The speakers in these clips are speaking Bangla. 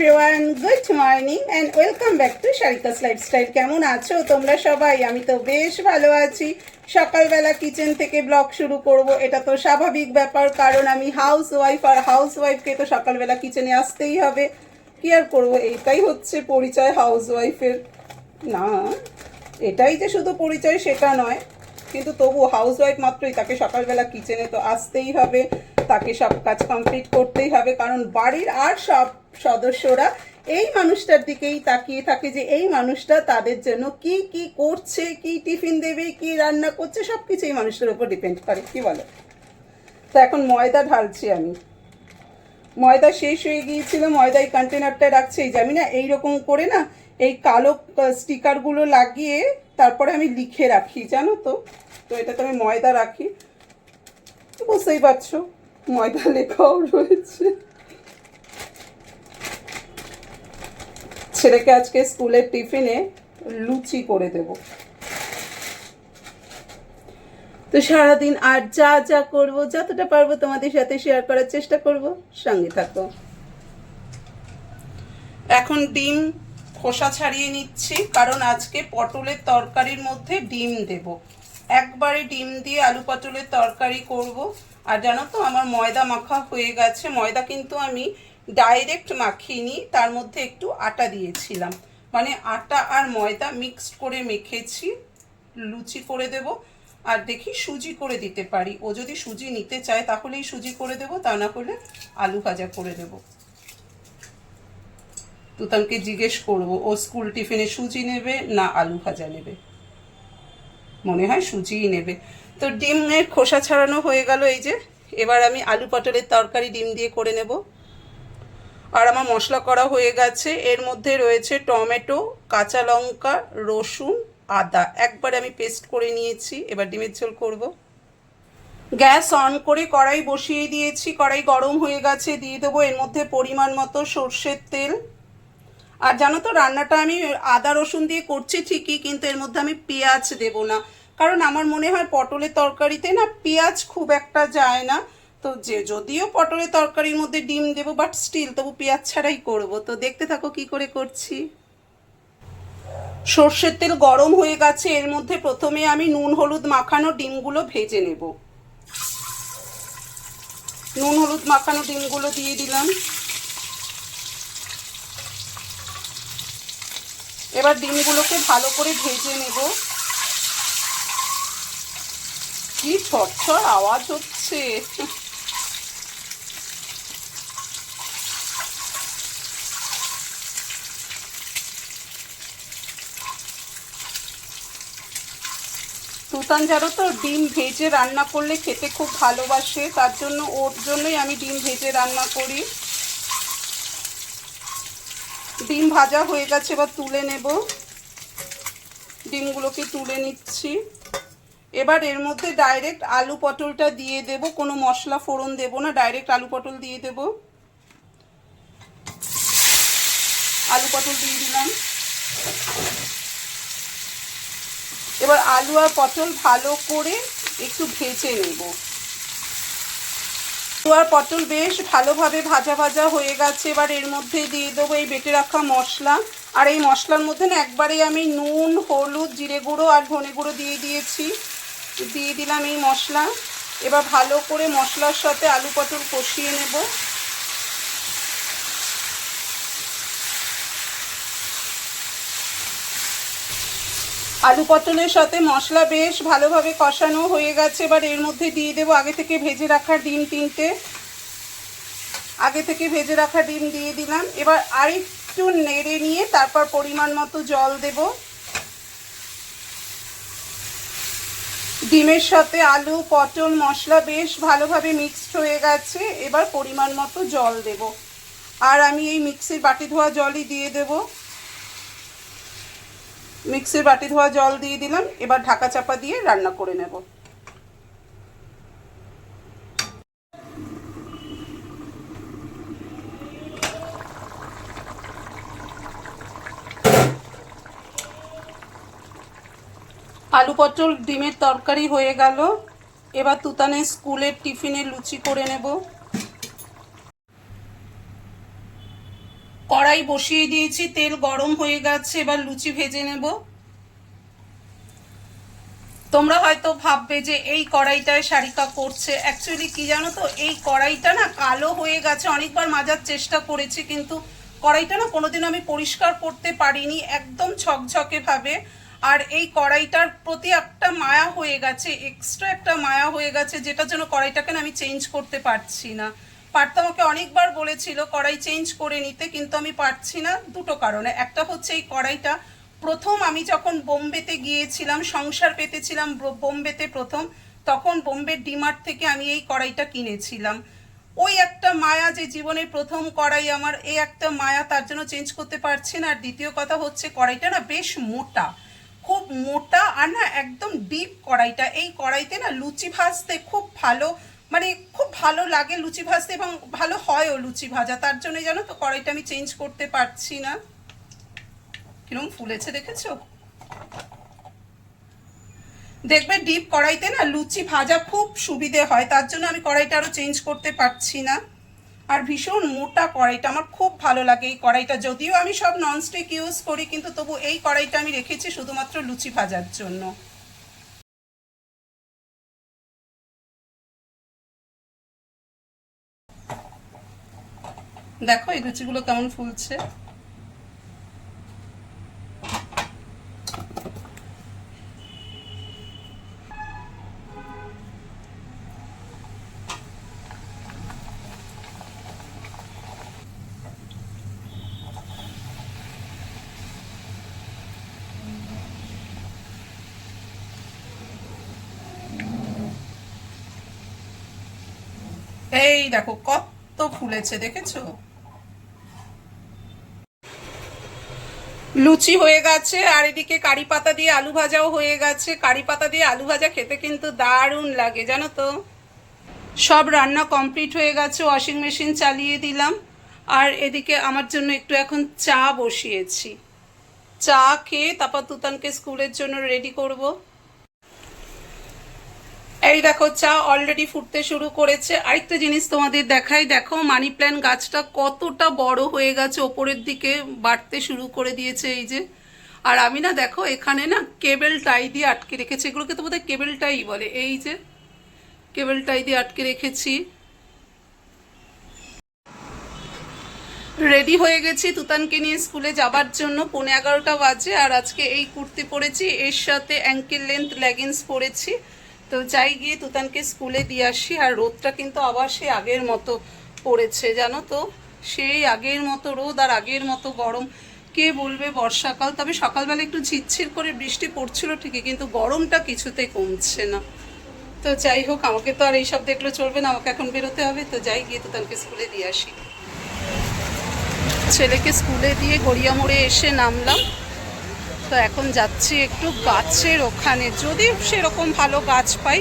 Everyone good morning and welcome back to Sharika's lifestyle কেমন আছো তোমরা সবাই? আমি তো বেশ ভালো আছি। সকালবেলা কিচেন থেকে ব্লগ শুরু করব, এটা তো স্বাভাবিক ব্যাপার, কারণ আমি হাউস ওয়াইফ আর হাউস ওয়াইফকে তো সকালবেলা কিচেনে আসতেই হবে। কি আর করব? এইটাই হচ্ছে পরিচয় হাউস ওয়াইফের না, এটাই যে শুধু পরিচয় সেটা নয়, কিন্তু তবু হাউস ওয়াইফ মাত্রই তাকে সকালবেলা কিচেনে তো আসতেই হবে। তাকে সব কাজ কমপ্লিট করতেই হবে, কারণ বাড়ির আর সব সদস্যরা এই মানুষটার দিকেই তাকিয়ে থাকে যে এই মানুষটা তাদের জন্য কি কি করছে, কি টিফিন দেবে, কি রান্না করছে, সব কিছু এই মানুষটার উপর ডিপেন্ড করে, কি বলো? তো এখন ময়দা ঢালছি আমি। ময়দা শেষ হয়ে গিয়েছিল ময়দা এই কন্টেনারটা রাখছে, এই আমি না এইরকম করে না এই কালো স্টিকারগুলো লাগিয়ে তারপরে আমি লিখে রাখি, জানো তো? তো এটাতে আমি ময়দা রাখি। বুঝতেই পারছ? ময়দা লেখাও রয়েছে। ছেলেকে আজকে স্কুলের টিফিনে লুচি করে দেব। তো সারাদিন আর যা যা করব, যতটা পারব তোমাদের সাথে শেয়ার করার চেষ্টা করব, সঙ্গে থাকো। এখন ডিম খোসা ছাড়িয়ে নিচ্ছি, কারণ আজকে পটলের তরকারির মধ্যে ডিম দেব। একবারে ডিম দিয়ে আলু পটলের তরকারি করব। আর জানো তো, আমার ময়দা মাখা হয়ে গেছে। ময়দা কিন্তু আমি ডাইরেক্ট মাখিনি, তার মধ্যে একটু আটা দিয়েছিলাম। মানে আটা আর ময়দা মিক্সড করে মেখেছি, লুচি করে দেব। আর দেখি সুজি করে দিতে পারি। ও যদি সুজি নিতে চায়, তাহলেই সুজি করে দেব, তা না হলে আলু ভাজা করে দেবো। তুতানকে জিজ্ঞেস করব, ও স্কুল টিফিনে সুজি নেবে না আলু ভাজা নেবে? মনে হয় সুজিই নেবে। তো ডিমের খোসা ছাড়ানো হয়ে গেল এই যে। এবার আমি আলু পটলের তরকারি ডিম দিয়ে করে নেব। আর আমার মশলা করা হয়ে গেছে। এর মধ্যে রয়েছে টমেটো, কাঁচা লঙ্কা, রসুন, আদা। একবার আমি পেস্ট করে নিয়েছি। এবার ডিমের ঝোল করব। গ্যাস অন করে কড়াই বসিয়ে দিয়েছি। কড়াই গরম হয়ে গেছে। দিয়ে দেবো এর মধ্যে পরিমাণ মতো সর্ষের তেল। আর জানো তো, রান্নাটা আমি আদা, রসুন দিয়ে করছি ঠিকই, কিন্তু এর মধ্যে আমি পেঁয়াজ দেব না। কারণ আমার মনে হয় পটলের তরকারিতে না পেঁয়াজ খুব একটা যায় না। তো যে যদিও পটলের তরকারির মধ্যে ডিম দেবো বাট স্টিল তবু পেঁয়াজ ছাড়াই করব। তো দেখতে থাকো কি করে করছি। সর্ষের তেল গরম হয়ে গেছে, এর মধ্যে প্রথমে আমি নুন, হলুদ মাখানো ডিমগুলো ভেজে নেব। নুন, হলুদ মাখানো ডিমগুলো দিয়ে দিলাম। এবার ডিমগুলোকে ভালো করে ভেজে নেব। কি ছটছর আওয়াজ হচ্ছে। তুতান জানো তো, ডিম ভেজে রান্না করলে খেতে খুব ভালোবাসে, তার জন্য ওর জন্যই আমি ডিম ভেজে রান্না করি। ডিম ভাজা হয়ে গেছে, এবার তুলে নেব। ডিমগুলোকে তুলে নিচ্ছি। এবার এর মধ্যে ডাইরেক্ট আলু পটলটা দিয়ে দেব, কোনো মশলা ফোড়ন দেব না ডাইরেক্ট আলু পটল দিয়ে দেব। আলু পটল দিয়ে দিলাম। এবার আলু আর পটল ভালো করে একটু ভেজে নেব। আলু আর পটল বেশ ভালোভাবে ভাজা ভাজা হয়ে গেছে, এবার এর মধ্যে দিয়ে দেবো এই বেটে রাখা মশলা। আর এই মশলার মধ্যে না একবারে আমি নুন, হলুদ, জিরে গুঁড়ো আর ধনে গুঁড়ো দিয়ে দিয়েছি। দিয়ে দিলাম এই মশলা। এবার ভালো করে মশলার সাথে আলু পটল কষিয়ে নেব। আলু পটলের সাথে মশলা বেশ ভালোভাবে কষানো হয়ে গেছে। এবার এর মধ্যে দিয়ে দেবো আগে থেকে ভেজে রাখা ডিম তিনটে। আগে থেকে ভেজে রাখা ডিম দিয়ে দিলাম। এবার আরেকটু নেড়ে নিয়ে তারপর পরিমাণ মতো জল দেব। ডিমের সাথে আলু, পটল, মশলা বেশ ভালোভাবে মিক্সড হয়ে গেছে। এবার পরিমাণ মতো জল দেব। আর আমি এই মিক্সির বাটি ধোয়া জলই দিয়ে দেব। মিক্সির বাটি ধোয়া জল দিয়ে দিলাম। এবার ঢাকা চাপা দিয়ে রান্না করে নেব। আলু পটল, ডিমের তরকারি হয়ে গেল। এবার তুতানের স্কুলের টিফিনে লুচি করে নেব। কড়াই বসিয়ে দিয়েছি, তেল গরম হয়ে গেছে, এবার লুচি ভেজে নেব। তোমরা হয়তো ভাববে যে এই কড়াইটায় শারিকা করছে। অ্যাকচুয়ালি কি জানো তো, এই কড়াইটা না কালো হয়ে গেছে। অনেকবার মাজার চেষ্টা করেছি, কিন্তু কড়াইটা না কোনোদিন আমি পরিষ্কার করতে পারিনি, একদম ছকঝকে ভাবে। আর এই কড়াইটার প্রতি একটা মায়া হয়ে গেছে এক্সট্রা একটা মায়া হয়ে গেছে, যেটার জন্য কড়াইটাকে আমি চেঞ্জ করতে পারছি না। পার্থ আমাকে অনেকবার বলেছিল কড়াই চেঞ্জ করে নিতে, কিন্তু আমি পারছি না দুটো কারণে। একটা হচ্ছে এই কড়াইটা প্রথম আমি যখন বোম্বেতে গিয়েছিলাম, সংসার পেতেছিলাম বোম্বেতে প্রথম, তখন বোম্বে ডিমার্ট থেকে আমি এই কড়াইটা কিনেছিলাম। ওই একটা মায়া যে জীবনের প্রথম কড়াই আমার, এই একটা মায়া তার জন্য চেঞ্জ করতে পারছি না। আর দ্বিতীয় কথা হচ্ছে কড়াইটা না বেশ মোটা। খুব মোটা আর না একদম ডিপ কড়াইটা। এই কড়াইতে না লুচি ভাজতে খুব ভালো মানে খুব ভালো লাগে লুচি ভাজতে এবং ভালো হয়ও লুচি ভাজা। তার জন্য জানো তো কড়াইটা আমি চেঞ্জ করতে পারছি না। কিরম ফুলেছে দেখেছ? দেখবে ডিপ কড়াইতে না লুচি ভাজা খুব সুবিধে হয়, তার জন্য আমি কড়াইটা আরও চেঞ্জ করতে পারছি না। আর ভীষণ মোটা কড়াইটা আমার খুব ভালো লাগে এই কড়াইটা। যদিও আমি সব ননস্টিক ইউজ করি, কিন্তু তবু এই কড়াইটা আমি রেখেছি শুধুমাত্র লুচি ভাজার জন্য। দেখো, এই লুচিগুলো কেমন ফুলছে। এই দেখো, কত ফুলেছে, দেখেছ? লুচি হয়ে গেছে, আর এদিকে কারি পাতা দিয়ে আলু ভাজাও হয়ে গেছে। কারি পাতা দিয়ে আলু ভাজা খেতে কিন্তু দারুণ লাগে, জানো তো? সব রান্না কমপ্লিট হয়ে গেছে, ওয়াশিং মেশিন চালিয়ে দিলাম। আর এদিকে আমার জন্য একটু এখন চা বসিয়েছি। চা খেয়ে তারপর তুতানকে স্কুলের জন্য রেডি করব। এই দেখো, চা অলরেডি ফুটতে শুরু করেছে। আরেকটা জিনিস তোমাদের দেখাই। দেখো, মানি প্ল্যান্ট গাছটা কতটা বড় হয়ে গেছে, ওপরের দিকে বাড়তে শুরু করে দিয়েছে এই যে। আর আমি না, দেখো, এখানে না কেবেল টাই দিয়ে আটকে রেখেছি। এগুলোকে তো বোধহয় কেবল টাই বলে। এই যে, কেবেল টাই দিয়ে আটকে রেখেছি। রেডি হয়ে গেছি তুতানকে নিয়ে স্কুলে যাবার জন্য। পৌনে এগারোটা বাজে, আর আজকে এই কুর্তি পরেছি। এর সাথে অ্যাঙ্কেল লেন্থ লেগিংস পরেছি। তো যাই গিয়ে তুতানকে স্কুলে দিয়ে আসি, আর রোদটা কিন্তু আবার সে আগের মতো পড়েছে, জানো তো? সেই আগের মতো রোদ আর আগের মতো গরম। কে বলবে বর্ষাকাল? তবে সকালবেলা একটু ঝিরঝির করে বৃষ্টি পড়ছিল ঠিকই, কিন্তু গরমটা কিছুতে কমছে না। তো যাই হোক, আমাকে তো আর এইসব দেখলে চলবে না, আমাকে এখন বেরোতে হবে। তো যাই গিয়ে তুতানকে স্কুলে দিয়ে আসি। ছেলেকে স্কুলে দিয়ে গড়িয়া মোড়ে এসে নামলাম। তো এখন যাচ্ছি একটু গাছের ওখানে। যদি সেরকম ভালো গাছ পাই,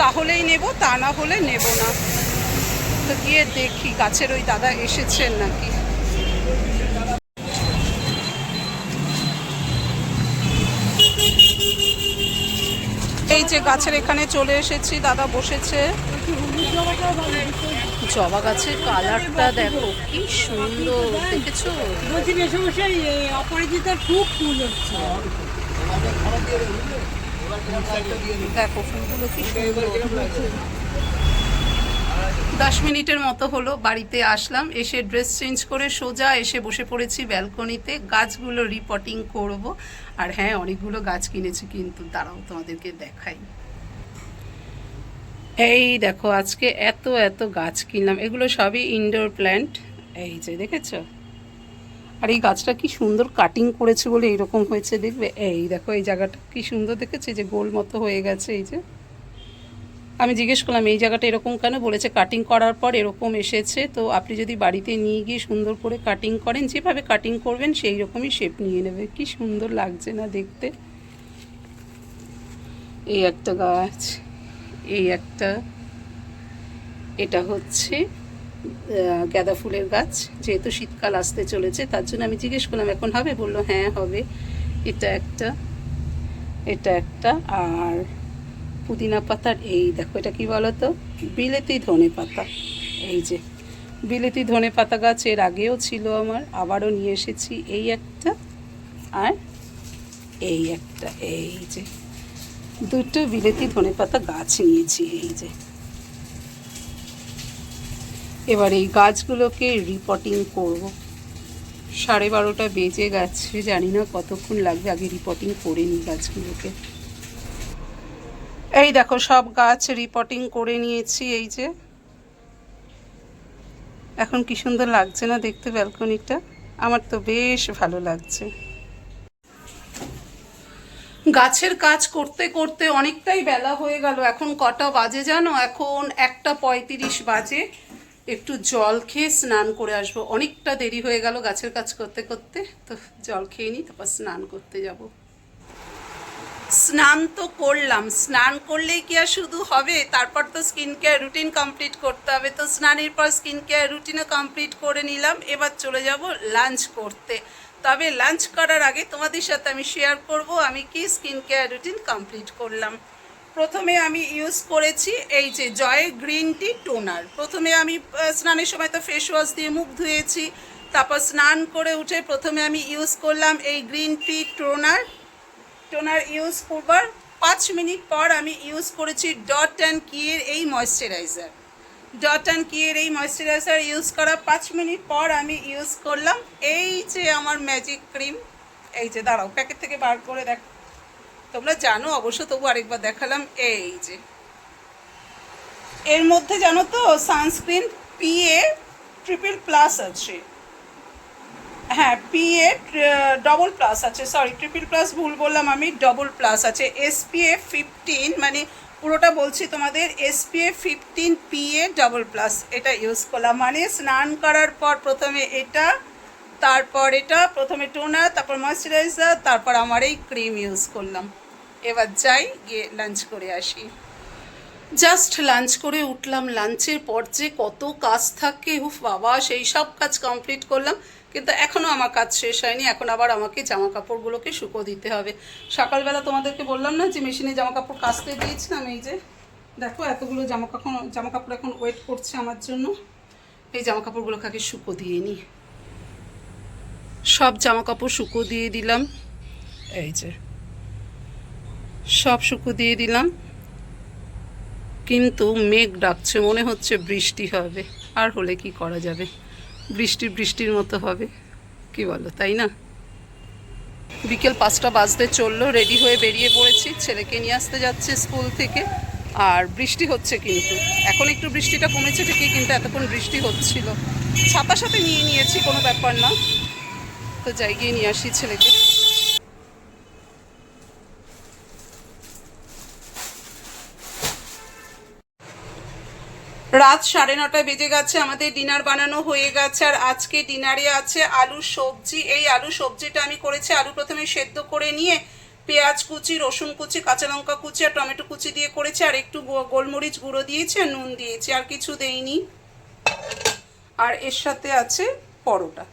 তাহলেই নেব, তা না হলে নেব না। তো গিয়ে দেখি, গাছের ওই দাদা এসেছেন নাকি? এই যে গাছের এখানে চলে এসেছি, দাদা বসেছে। জবা গাছের কালারটা দেখো, কি সুন্দর, দেখেছ? বলছি মেসমশাই অপরাজিতার খুব ফুল হচ্ছে দেখো, ফুলগুলো কি দশ মিনিটের মতো হলো, বাড়িতে আসলাম, এসে ড্রেস চেঞ্জ করে সোজা এসে বসে পড়েছি ব্যালকনিতে। গাছগুলো রিপোর্টিং করব। আর হ্যাঁ অনেকগুলো গাছ কিনেছি, কিন্তু দাঁড়াও তোমাদেরকে দেখাই এই দেখো, আজকে এত এত গাছ কিনলাম। এগুলো সবই ইনডোর প্ল্যান্ট এই যে, দেখেছ? আর এই গাছটা কি সুন্দর কাটিং করেছে বলে এরকম হয়েছে, দেখবে? এই দেখো, এই জায়গাটা কি সুন্দর, দেখেছে? যে গোল মতো হয়ে গেছে, এই যে। আমি জিজ্ঞেস করলাম, এই জায়গাটা এরকম কেন? বলেছে কাটিং করার পর এরকম এসেছে। তো আপনি যদি বাড়িতে নিয়ে গিয়ে সুন্দর করে কাটিং করেন, যেভাবে কাটিং করবেন সেই রকমই শেপ নিয়ে নেবে। কি সুন্দর লাগছে না দেখতে। এই একটা গাছ। এই একটা, এটা হচ্ছে গাঁদা ফুলের গাছ। যেহেতু শীতকাল আসতে চলেছে, তার জন্য আমি জিজ্ঞেস করলাম, এখন হবে? বলল হ্যাঁ হবে। এটা একটা এটা একটা, আর পুদিনা পাতার এই দেখো, এটা কি বলো তো বিলেতি ধনে পাতা। এই যে, বিলেতি ধনে পাতা গাছ এর আগেও ছিল আমার, আবারও নিয়ে এসেছি। এই একটা, আর এই একটা, এই যে। দুটো বিলেতি ধনে পাতা গাছ নিয়েছি এই যে। এবার এই গাছগুলোকে রিপোর্টিং করব। সাড়ে বারোটা বেজে গেছে, জানি না কতক্ষণ লাগবে আগে রিপোর্টিং করে নিই গাছগুলোকে। এই দেখো সব গাছ রিপোর্টিং করে নিয়েছি এই যে। এখন কি সুন্দর লাগছে না দেখতে ব্যালকনিটা আমার তো বেশ ভালো লাগছে। গাছের কাজ করতে করতে অনেকটাই বেলা হয়ে গেল। এখন কটা বাজে জানো? এখন একটা পঁয়ত্রিশ বাজে। একটু জল খেয়ে স্নান করে আসব। অনেকটা দেরি হয়ে গেল গাছের কাজ করতে করতে। তো জল খেয়ে নিই, তারপর স্নান করতে যাব। স্নান তো করলাম। স্নান করলেই কি আর শুধু হবে? তারপর তো স্কিন কেয়ার রুটিন কমপ্লিট করতে হবে। তো স্নানের পর স্কিন কেয়ার রুটিনও কমপ্লিট করে নিলাম। এবার চলে যাব লাঞ্চ করতে। তবে লাঞ্চ করার আগে তোমাদের সাথে আমি শেয়ার করব আমি কি স্কিন কেয়ার রুটিন কমপ্লিট করলাম। প্রথমে আমি ইউজ করেছি এই যে জয় গ্রিন টি টোনার প্রথমে আমি স্নানের সময় তো ফেস ওয়াশ দিয়ে মুখ ধুয়েছি। তারপর স্নান করে উঠে প্রথমে আমি ইউজ করলাম এই green tea toner toner use করবার পাঁচ মিনিট পর আমি ইউজ করেছি ডট অ্যান্ড কিয়ের এই ময়শ্চারাইজার। ডট অ্যান্ড কিয়ের এই ময়শ্চারাইজার ইউজ করার পাঁচ মিনিট পর আমি ইউজ করলাম এই যে আমার ম্যাজিক ক্রিম। এই যে দাঁড়াও, প্যাকেট থেকে বার করে দেখ। তোমরা জানো, অবশ্য তবু আরেকবার দেখালাম। এই যে। এর মধ্যে জানো তো, সানস্ক্রিন পিএ ট্রিপল প্লাস আছে। হ্যাঁ পিএ ডবল প্লাস আছে। সরি ট্রিপল প্লাস ভুল বললাম আমি ডবল প্লাস আছে। এসপিএফ ফিফটিন মানে পুরোটা বলছি তোমাদের SPF fifteen PA double plus এটা ইউজ করলাম। মানে স্নান করার পর প্রথমে এটা, তারপর এটা, প্রথমে টোনার তারপর ময়শ্চারাইজার তারপর আমার এই ক্রিম ইউজ করলাম। এবার যাই, গিয়ে লাঞ্চ করে আসি। জাস্ট লাঞ্চ করে উঠলাম। লাঞ্চের পর যে কত কাজ থাকে হুফ বাবা, সেই সব কাজ কমপ্লিট করলাম। কিন্তু এখনও আমার কাজ শেষ হয়নি, এখন আবার আমাকে জামা কাপড়গুলোকে শুকো দিতে হবে। সকালবেলা তোমাদেরকে বললাম না যে মেশিনে জামা কাপড় কাচতে দিয়েছিলাম, এই যে দেখো এতগুলো জামা কাপড় জামা কাপড় এখন ওয়েট করছে আমার জন্য। এই জামা কাপড়গুলোকে আগে শুকো দিয়ে নিই সব জামা কাপড় শুকো দিয়ে দিলাম। এই যে সব শুকো দিয়ে দিলাম। কিন্তু মেঘ ডাকছে, মনে হচ্ছে বৃষ্টি হবে। আর হলে কি করা যাবে? বৃষ্টি বৃষ্টির মতো হবে। কি বলো, তাই না? বিকেল পাঁচটা বাজতে চলল রেডি হয়ে বেরিয়ে পড়েছি। ছেলেকে নিয়ে আসতে যাচ্ছে স্কুল থেকে। আর বৃষ্টি হচ্ছে কিন্তু। এখন একটু বৃষ্টিটা কমেছে ঠিকই, কিন্তু এতক্ষণ বৃষ্টি হচ্ছিল। ছাতার সাথে নিয়ে নিয়েছি, কোনো ব্যাপার না। তো যাই গিয়ে নিয়ে আসি ছেলেকে। রাত সাড়ে নটা বেজে গেছে, আমাদের ডিনার বানানো হয়ে গেছে, আর আজকে ডিনারে আছে আলু সবজি। এই আলু সবজিটা আমি করেছি, আলু প্রথমে সেদ্ধ করে নিয়ে পেঁয়াজ কুচি, রসুন কুচি, কাঁচা লঙ্কা কুচি আর টমেটো কুচি দিয়ে করেছি, আর একটু গোলমরিচ গুঁড়ো দিয়েছি আর নুন দিয়েছি, আর কিছু দেইনি। আর এর সাথে আছে পরোটা।